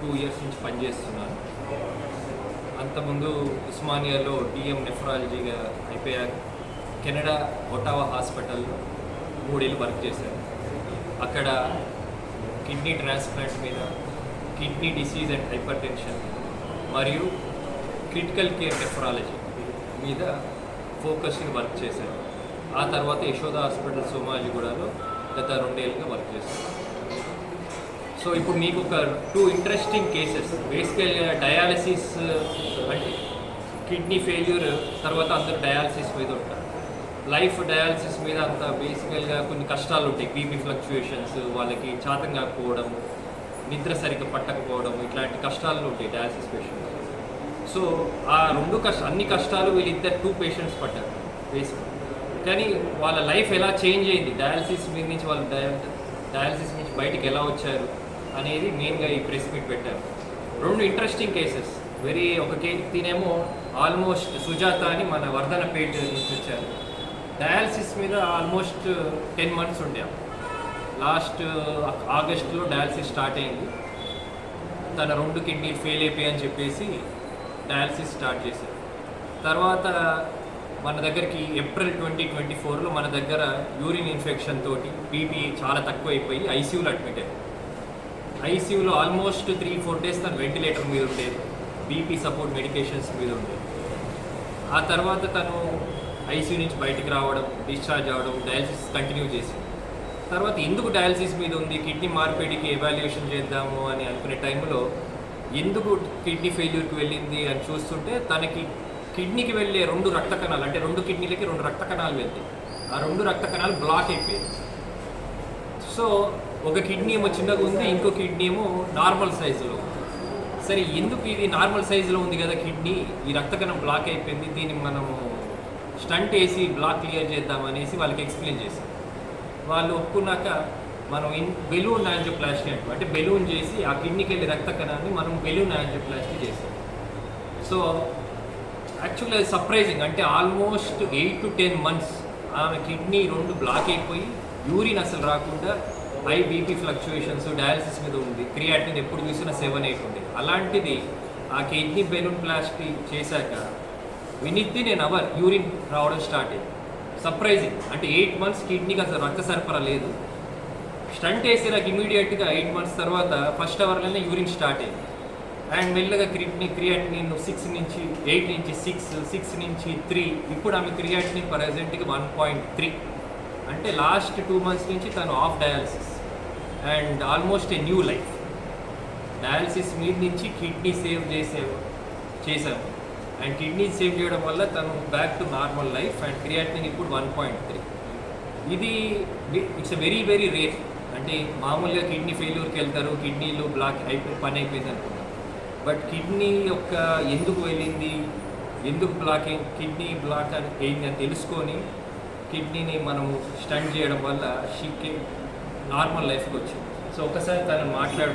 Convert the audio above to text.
Two years నుంచి పనిచేస్తున్నాను. అంతకుముందు ఉస్మానియాలో డిఎం నెఫ్రాలజీగా అయిపోయారు కెనడా ఒటావా హాస్పిటల్లో మూడేళ్ళు వర్క్ చేశారు అక్కడ కిడ్నీ ట్రాన్స్ప్లాంట్ మీద kidney disease and hypertension మరియు క్రిటికల్ కేర్ నెఫ్రాలజీ మీద ఫోకస్ని వర్క్ చేశారు ఆ తర్వాత యశోద హాస్పిటల్ సోమాజిగూడలో గత రెండేళ్ళుగా వర్క్ చేస్తాను సో ఇప్పుడు మీకు ఒక టూ ఇంట్రెస్టింగ్ కేసెస్ బేసికల్గా డయాలసిస్ అంటే కిడ్నీ ఫెయిల్యూర్ తర్వాత అందరూ డయాలసిస్ మీద ఉంటారు. లైఫ్ డయాలసిస్ మీద అంత బేసికల్గా కొన్ని కష్టాలు ఉంటాయి. బీపీ ఫ్లక్చుయేషన్స్ వాళ్ళకి చాతం కాకపోవడం నిద్ర సరిగ్గా పట్టకపోవడం ఇట్లాంటి కష్టాలు ఉంటాయి డయాలసిస్ పేషెంట్స్ సో ఆ రెండు కష్ట అన్ని కష్టాలు వీళ్ళిద్దరు టూ పేషెంట్స్ పడ్డారు బేసిక్ కానీ వాళ్ళ లైఫ్ ఎలా చేంజ్ అయింది? డయాలసిస్ మీద నుంచి వాళ్ళు డయా డయాలసిస్ నుంచి బయటికి ఎలా వచ్చారు? అనేది మెయిన్గా ఈ ప్రెస్ మీట్ పెట్టారు. రెండు ఇంట్రెస్టింగ్ కేసెస్ వెరీ ఒక తినేమో ఆల్మోస్ట్ సుజాత అని మన వర్ధన పేట నుంచి వచ్చారు. డయాలసిస్ మీద ఆల్మోస్ట్ టెన్ మంత్స్ ఉండే. లాస్ట్ ఆగస్ట్లో డయాలసిస్ స్టార్ట్ అయింది. తన రెండు కిడ్నీ ఫెయిల్ అయిపోయి అని చెప్పేసి డయాలసిస్ స్టార్ట్ చేశారు. తర్వాత మన దగ్గరికి ఏప్రిల్ ట్వంటీ ట్వంటీ ఫోర్లో మన దగ్గర యూరిన్ ఇన్ఫెక్షన్ తోటి బీపీ చాలా తక్కువ అయిపోయి ఐసీయూలో అడ్మిట్ అయ్యారు. ఐసీయూలో ఆల్మోస్ట్ త్రీ ఫోర్ డేస్ తను వెంటిలేటర్ మీద ఉండేది. బీపీ సపోర్ట్ మెడికేషన్స్ మీద ఉండేది. ఆ తర్వాత తను ఐసీయూ నుంచి బయటికి రావడం డిశ్చార్జ్ అవ్వడం డయాలసిస్ కంటిన్యూ చేసింది. తర్వాత ఎందుకు డయాలసిస్ మీద ఉంది? కిడ్నీ మార్పిడికి ఎవాల్యుయేషన్ చేద్దాము అని అనుకునే టైంలో ఎందుకు కిడ్నీ ఫెయిల్యూర్కి వెళ్ళింది అని చూస్తుంటే తనకి కిడ్నీకి వెళ్ళే రెండు రక్త కణాలు అంటే రెండు కిడ్నీలకి రెండు రక్త కణాలు వెళ్తాయి. ఆ రెండు రక్త కణాలు బ్లాక్ అయిపోయాయి. సో ఒక కిడ్నీ ఏమో చిన్నగా ఉంది ఇంకో కిడ్నీ ఏమో నార్మల్ సైజులో సరే ఎందుకు ఇది నార్మల్ సైజులో ఉంది కదా కిడ్నీ ఈ రక్త కణం బ్లాక్ అయిపోయింది దీన్ని మనము స్టంట్ వేసి బ్లాక్ క్లియర్ చేద్దాం అనేసి వాళ్ళకి ఎక్స్ప్లెయిన్ చేశాం. వాళ్ళు ఒప్పుకున్నాక మనం ఇన్ బెలూన్ యాంజియోప్లాస్టీ అంటాం. అంటే బెలూన్ చేసి ఆ కిడ్నీకి వెళ్ళి రక్త కణాన్ని మనం బెలూన్ యాంజియోప్లాస్టీ చేసాం సో యాక్చువల్లీ అది సర్ప్రైజింగ్ అంటే almost eight to ten months ఆమె కిడ్నీ రెండు బ్లాక్ అయిపోయి యూరిన్ అసలు రాకుండా హై బీపీ ఫ్లక్చుయేషన్స్ డయాలసిస్ మీద ఉంది. క్రియాటిన్ ఎప్పుడు చూసినా సెవెన్ ఎయిట్ ఉంది అలాంటిది ఆ కిడ్నీ బెలూన్ ప్లాస్టీ చేశాక వినిద్ది నేను అవర్ యూరిన్ రావడం స్టార్ట్ అయింది. సర్ప్రైజింగ్. అంటే ఎయిట్ మంత్స్ కిడ్నీకి అసలు రక్త సరఫరా లేదు. స్టంట్ వేసి నాకు ఇమీడియట్గా ఎయిట్ మంత్స్ తర్వాత ఫస్ట్ అవర్లోనే యూరిన్ స్టార్ట్ అయింది. అండ్ మెల్లగా కిడ్నీ క్రియాటినిన్ సిక్స్ నుంచి ఎయిట్ నుంచి సిక్స్ సిక్స్ నుంచి త్రీ. ఇప్పుడు ఆమె క్రియాటినిన్ ప్రజెంట్కి వన్ పాయింట్ త్రీ. అంటే లాస్ట్ టూ మంత్స్ నుంచి తను off dialysis. And almost a new life. Dialysis మీద నుంచి కిడ్నీ సేవ్ చేసే చేశాము అండ్ కిడ్నీ సేవ్ చేయడం వల్ల తను back to normal life and creatine ఇప్పుడు వన్ పాయింట్ త్రీ. ఇది ఇట్స్ వెరీ వెరీ రేర్. అంటే మామూలుగా కిడ్నీ ఫెయిల్యూర్కి వెళ్తారు కిడ్నీలు బ్లాక్ అయిపోయి పని అయిపోయింది అనుకుంటారు బట్ కిడ్నీ యొక్క ఎందుకు వెళ్ళింది ఎందుకు బ్లాక్ కిడ్నీ బ్లాక్ అని అయింది అని తెలుసుకొని కిడ్నీని మనము స్టంట్ చేయడం వల్ల షీకి నార్మల్ లైఫ్కి వచ్చింది. సో ఒకసారి తను మాట్లాడు